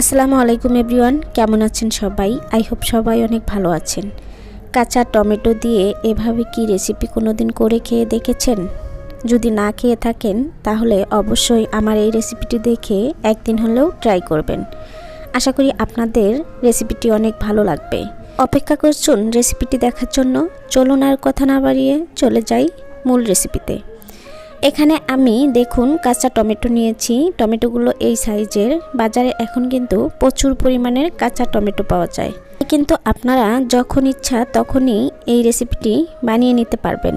আসসালামু আলাইকুম এভরিওয়ান, কেমন আছেন সবাই? আই হোপ সবাই অনেক ভালো আছেন। কাঁচা টমেটো দিয়ে এভাবে কি রেসিপি কোনো দিন করে খেয়ে দেখেছেন? যদি না খেয়ে থাকেন, তাহলে অবশ্যই আমার এই রেসিপিটি দেখে একদিন হলেও ট্রাই করবেন। আশা করি আপনাদের রেসিপিটি অনেক ভালো লাগবে। অপেক্ষা করছুন রেসিপিটি দেখার জন্য। চলুন আর কথা না বাড়িয়ে চলে যাই মূল রেসিপিতে। এখানে আমি দেখুন কাঁচা টমেটো নিয়েছি। টমেটোগুলো এই সাইজের। বাজারে এখন কিন্তু প্রচুর পরিমাণের কাঁচা টমেটো পাওয়া যায়। কিন্তু আপনারা যখন ইচ্ছা তখনই এই রেসিপিটি বানিয়ে নিতে পারবেন।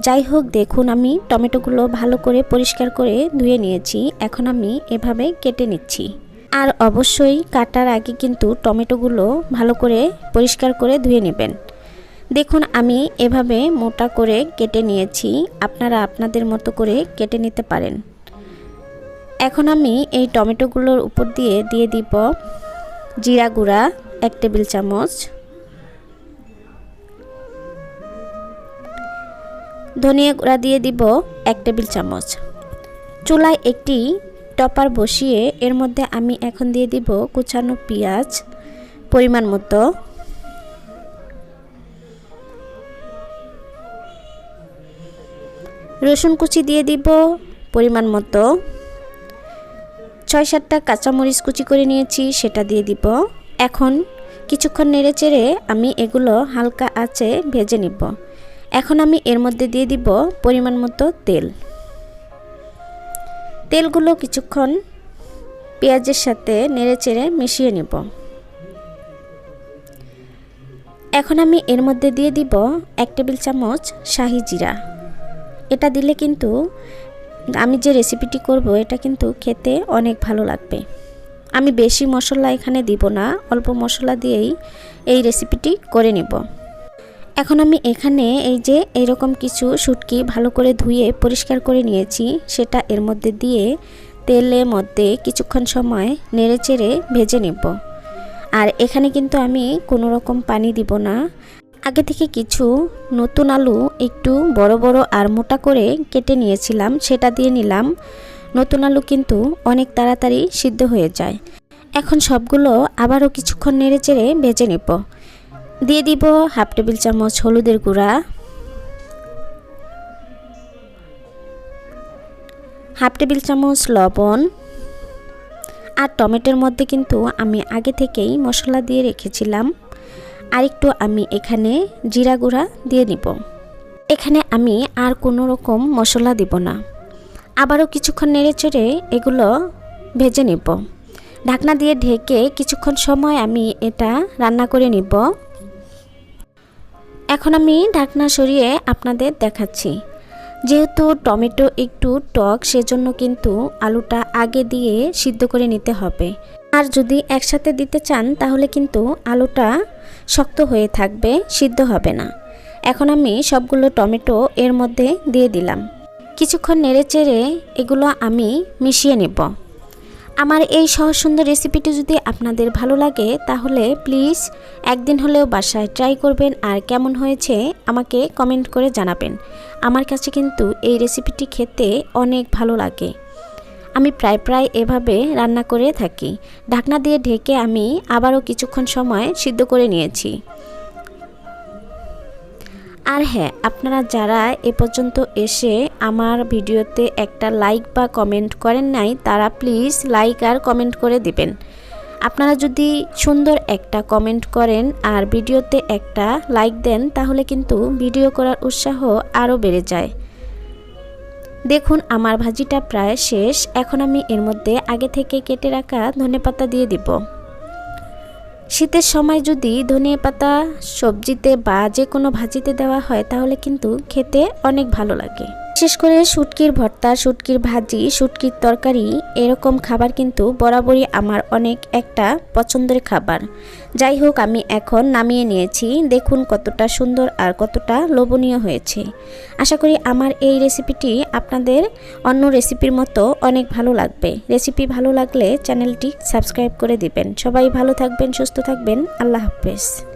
যাই হোক, দেখুন আমি টমেটোগুলো ভালো করে পরিষ্কার করে ধুয়ে নিয়েছি। এখন আমি এভাবে কেটে নিচ্ছি। আর অবশ্যই কাটার আগে কিন্তু টমেটোগুলো ভালো করে পরিষ্কার করে ধুয়ে নেবেন। দেখুন, আমি এভাবে মোটা করে কেটে নিয়েছি। আপনারা আপনাদের মতো করে কেটে নিতে পারেন। এখন আমি এই টমেটোগুলোর উপর দিয়ে দিয়ে দিব জিরা গুঁড়া, এক টেবিল চামচ। ধনিয়া গুঁড়া দিয়ে দিব এক টেবিল চামচ। চুলায় একটি টপার বসিয়ে এর মধ্যে আমি এখন দিয়ে দিব কুচানো পেঁয়াজ, পরিমাণ মতো। রসুন কুচি দিয়ে দিব, পরিমাণ মতো। ছয় সাতটা কাঁচামরিচ কুচি করে নিয়েছি, সেটা দিয়ে দিব। এখন কিছুক্ষণ নেড়ে চেড়ে আমি এগুলো হালকা আঁচে ভেজে নিব। এখন আমি এর মধ্যে দিয়ে দিব পরিমাণ মতো তেল। তেলগুলো কিছুক্ষণ পেঁয়াজের সাথে নেড়ে চেড়ে মিশিয়ে নেব। এখন আমি এর মধ্যে দিয়ে দিব এক টেবিল চামচ শাহি জিরা। এটা দিলে কিন্তু আমি যে রেসিপিটি করব, এটা কিন্তু খেতে অনেক ভালো লাগবে। আমি বেশি মশলা এখানে দিব না, অল্প মশলা দিয়েই এই রেসিপিটি করে নেব। এখন আমি এখানে এই যে এরকম কিছু শুটকি ভালো করে ধুয়ে পরিষ্কার করে নিয়েছি, সেটা এর মধ্যে দিয়ে তেলের মধ্যে কিছুক্ষণ সময় নেড়ে চেড়ে ভেজে নেব। আর এখানে কিন্তু আমি কোনো রকম পানি দিব না আগে থেকে কিছু নতুন আলু একটু বড় বড় আর মোটা করে কেটে নিয়েছিলাম, সেটা দিয়ে নিলাম। নতুন আলু কিন্তু অনেক তাড়াতাড়ি সিদ্ধ হয়ে যায়। এখন সবগুলো আবারও কিছুক্ষণ নেড়ে চেড়ে ভেজে নেব। দিয়ে দিব হাফ টেবিল চামচ হলুদের গুঁড়া। হাফ টেবিল চামচ লবণ। আর টমেটোর মধ্যে কিন্তু আমি আগে থেকেই মশলা দিয়ে রেখেছিলাম। আরেকটু আমি এখানে জিরা গুঁড়া দিয়ে নিব এখানে আমি আর কোনো রকম মশলা দিব না। আবারও কিছুক্ষণ নেড়ে চেড়ে এগুলো ভেজে নিব। ঢাকনা দিয়ে ঢেকে কিছুক্ষণ সময় আমি এটা রান্না করে নিব। এখন আমি ঢাকনা সরিয়ে আপনাদের দেখাচ্ছি। যেহেতু টমেটো একটু টক, সেজন্য কিন্তু আলুটা আগে দিয়ে সিদ্ধ করে নিতে হবে। আর যদি একসাথে দিতে চান, তাহলে কিন্তু আলুটা শক্ত হয়ে থাকবে, সিদ্ধ হবে না। এখন আমি সবগুলো টমেটো এর মধ্যে দিয়ে দিলাম। কিছুক্ষণ নেড়ে চেড়ে এগুলো আমি মিশিয়ে নেব। আমার এই সহজ সুন্দর রেসিপিটি যদি আপনাদের ভালো লাগে, তাহলে প্লিজ একদিন হলেও বাসায় ট্রাই করবেন আর কেমন হয়েছে আমাকে কমেন্ট করে জানাবেন। আমার কাছে কিন্তু এই রেসিপিটি খেতে অনেক ভালো লাগে। আমি প্রায় প্রায় এভাবে রান্না করে থাকি। ঢাকনা দিয়ে ঢেকে আমি আবারও কিছুক্ষণ সময় সিদ্ধ করে নিয়েছি। আর হ্যাঁ আপনারা যারা এ পর্যন্ত এসে আমার ভিডিওতে একটা লাইক বা কমেন্ট করেন নাই, তারা প্লিজ লাইক আর কমেন্ট করে দিবেন। আপনারা যদি সুন্দর একটা কমেন্ট করেন আর ভিডিওতে একটা লাইক দেন, তাহলে কিন্তু ভিডিও করার উৎসাহ আরও বেড়ে যায়। দেখুন, আমার ভাজিটা প্রায় শেষ। এখন আমি এর মধ্যে আগে থেকে কেটে রাখা ধনে পাতা দিয়ে দিব। শীতের সময় যদি ধনে পাতা সবজিতে বা যে কোনো ভাজিতে দেওয়া হয়, তাহলে কিন্তু খেতে অনেক ভালো লাগে। বিশেষ করে শুটকির ভর্তা, শুটকির ভাজি, শুটকির তরকারি এরকম খাবার কিন্তু বরাবরই আমার অনেক একটা পছন্দের খাবার। যাই হোক, আমি এখন নামিয়ে নিয়েছি। দেখুন কতটা সুন্দর আর কতটা লোভনীয় হয়েছে। আশা করি আমার এই রেসিপিটি আপনাদের অন্য রেসিপির মতো অনেক ভালো লাগবে। রেসিপি ভালো লাগলে চ্যানেলটি সাবস্ক্রাইব করে দিবেন। সবাই ভালো থাকবেন, সুস্থ থাকবেন। আল্লাহ হাফেজ।